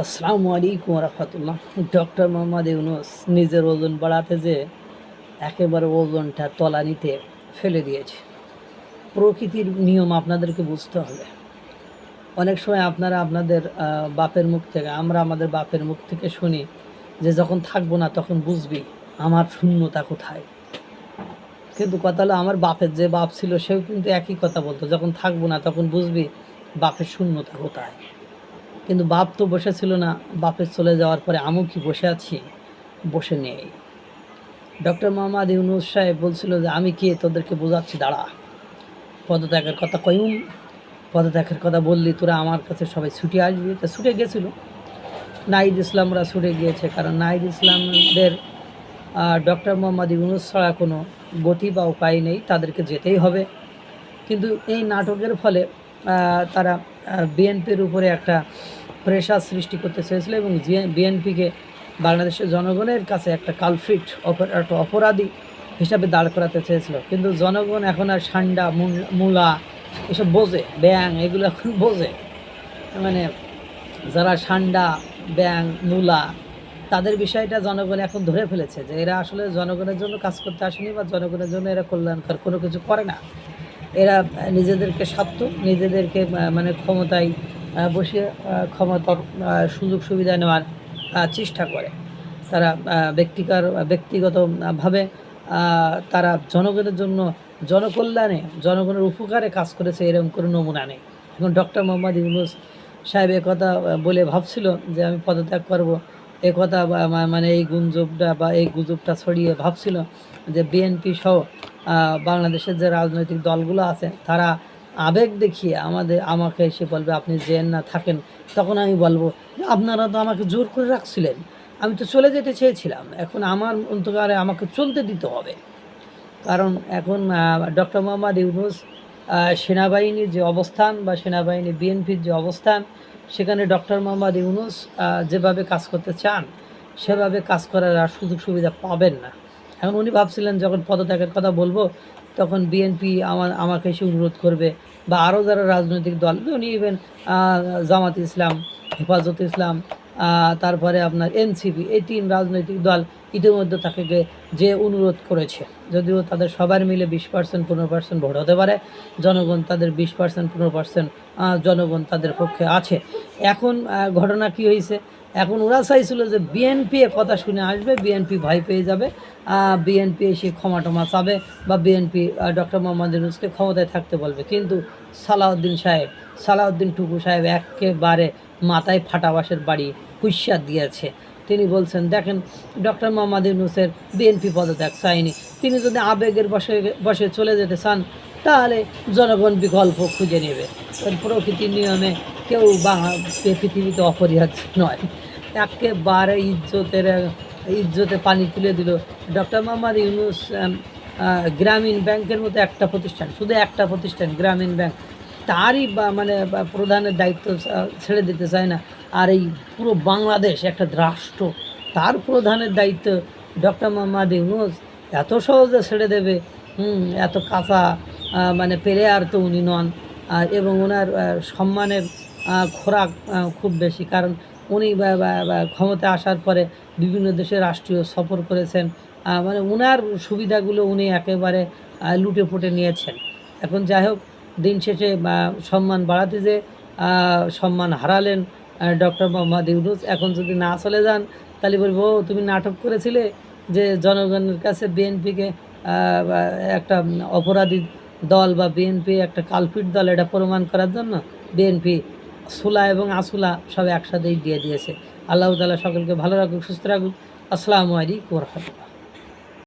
আসসালামু আলাইকুম রহমতুল্লাহ। ডক্টর মোহাম্মদ ইউনুস নিজের ওজন বাড়াতে যে একেবারে ওজনটা তলানিতে ফেলে দিয়েছে। প্রকৃতির নিয়ম আপনাদেরকে বুঝতে হবে। অনেক সময় আপনারা আপনাদের বাপের মুখ থেকে, আমরা আমাদের বাপের মুখ থেকে শুনি যে যখন থাকব না তখন বুঝবি আমার শূন্যতা কোথায়। কিন্তু কথা হলো আমার বাপের যে বাপ ছিল, সেও কিন্তু একই কথা বলতো, যখন থাকব না তখন বুঝবি বাপের শূন্যতা কোথায়। কিন্তু বাপ তো বসেছিল না। বাপের চলে যাওয়ার পরে আমও কি বসে আছি? বসে নেই। ডক্টর মোহাম্মদ ইউনুস সাহেব বলছিল যে, আমি কে? তোদেরকে বোঝাচ্ছি, দাঁড়া। পদত্যাগের কথা কয়ুম। পদত্যাগের কথা বললি, তোরা আমার কাছে সবাই ছুটে আসবি। তা ছুটে গেছিল। নাইদ ইসলামরা ছুটে গিয়েছে, কারণ নাইদ ইসলামদের ডক্টর মোহাম্মদ ইউনুস ছাড়া কোনো গতি বা উপায় নেই। তাদেরকে যেতেই হবে। কিন্তু এই নাটকের ফলে তারা বিএনপির উপরে একটা প্রেশার সৃষ্টি করতে চেয়েছিল এবং বিএনপিকে বাংলাদেশের জনগণের কাছে একটা কালফিট একটা অপরাধী হিসাবে দাঁড় করাতে চেয়েছিল। কিন্তু জনগণ এখন আর মুন- মূলা এসব বোঝে ব্যাং এগুলো এখন বোঝে। মানে যারা সান্ডা ব্যাং মূলা, তাদের বিষয়টা জনগণ এখন ধরে ফেলেছে যে এরা আসলে জনগণের জন্য কাজ করতে আসেনি বা জনগণের জন্য এরা কল্যাণকর, কোনো কিছু করে না। এরা নিজেদেরকে স্বার্থ, নিজেদেরকে মানে ক্ষমতায় বসে ক্ষমতার সুযোগ সুবিধা নেওয়ার চেষ্টা করে। তারা ব্যক্তিকার, ব্যক্তিগতভাবে তারা জনগণের জন্য জনকল্যাণে, জনগণের উপকারে কাজ করেছে, এরকম কোনো নমুনা নেই। এখন ডক্টর মোহাম্মদ ইউনুস সাহেব কথা বলে ভাবছিল যে আমি পদত্যাগ করব। এ কথা মানে এই গুঞ্জবটা বা এই গুজবটা ছড়িয়ে ভাবছিল যে বিএনপি সহ বাংলাদেশের যে রাজনৈতিক দলগুলো আছে, তারা আবেগ দেখিয়ে আমাদের, আমাকে এসে বলবে, আপনি জেন না, থাকেন। তখন আমি বলব, আপনারা তো আমাকে জোর করে রাখছিলেন। আমি তো চলে যেতে চেয়েছিলাম। এখন আমার অন্তকারে আমাকে চলতে দিতে হবে। কারণ এখন ডক্টর মোহাম্মদ ইউনুস সেনাবাহিনীর যে অবস্থান বা সেনাবাহিনী বিএনপির যে অবস্থান, সেখানে ডক্টর মোহাম্মদ ইউনুস যেভাবে কাজ করতে চান, সেভাবে কাজ করার আর সুযোগ সুবিধা পাবেন না। এখন উনি ভাবছিলেন যখন পদত্যাগের কথা বলব, তখন বিএনপি আমার, আমাকে এসে অনুরোধ করবে। বা আরও যারা রাজনৈতিক দল, উনি ইভেন জামাত ইসলাম, হেফাজত ইসলাম তারপরে আপনার এনসিপি, এই তিন রাজনৈতিক দল ইতিমধ্যে তাকে যে অনুরোধ করেছে। যদিও তাদের সবার মিলে বিশ পার্সেন্ট, পনেরো পার্সেন্ট ভোট হতে পারে, জনগণ তাদের বিশ পার্সেন্ট, পনেরো পার্সেন্ট জনগণ তাদের পক্ষে আছে। এখন ঘটনা কি হয়েছে এখন ওরা চাইছিল যে বিএনপি কথা শুনে আসবে বিএনপি ভয় পেয়ে যাবে বিএনপি এসে ক্ষমা টমা চাবে বা বিএনপি ডক্টর মোহাম্মদ ইউনুসকে ক্ষমতায় থাকতে বলবে। কিন্তু সালাউদ্দিন সাহেব, সালাউদ্দিন টুকু সাহেব একেবারে মাথায় ফাটাবাসের বাড়ি হুইশার দিয়েছে। তিনি বলছেন, দেখেন ডক্টর মোহাম্মদ ইউনুসের বিএনপি পদত্যাগ চায়নি তিনি যদি আবেগের বসে বসে চলে যেতে চান, তাহলে জনগণ বিকল্প খুঁজে নেবে। প্রকৃতির নিয়মে কেউ পৃথিবীতে অপরিহার্য নয়। একেবারে ইজ্জতের ইজ্জতে পানি তুলে দিল। ডক্টর মোহাম্মদ ইউনুস গ্রামীণ ব্যাংকের মতো একটা প্রতিষ্ঠান শুধু একটা প্রতিষ্ঠান গ্রামীণ ব্যাংক। তারই মানে প্রধানের দায়িত্ব ছেড়ে দিতে চায় না। আর এই পুরো বাংলাদেশ একটা রাষ্ট্র তার প্রধানের দায়িত্ব ডক্টর মোহাম্মদ ইউনুস। এত সহজে ছেড়ে দেবে। হুম, এত কাঁচা মানে প্লেয়ার তো উনি নন। এবং ওনার সম্মানের খোরাক খুব বেশি। কারণ উনি ক্ষমতায় আসার পরে বিভিন্ন দেশে রাষ্ট্রীয় সফর করেছেন। মানে উনার সুবিধাগুলো উনি একেবারে লুটে পুটে নিয়েছেন। এখন যাই হোক দিন শেষে সম্মান বাড়াতে যে সম্মান হারালেন ডক্টর মোহাম্মদ ইউনুস এখন যদি না চলে যান তাহলে বলব "ও, তুমি নাটক করেছিলে যে জনগণের কাছে বিএনপিকে একটা অপরাধী দল বা বিএনপি একটা কালপিট দল এটা প্রমাণ করার জন্য বিএনপি সুলা এবং আসুলা সব একসাথেই দিয়ে দিয়েছে। আল্লাহ তালা সকলকে ভালো রাখুক, সুস্থ রাখুক। আসসালামু আলাইকুম রহমতুল্লাহ।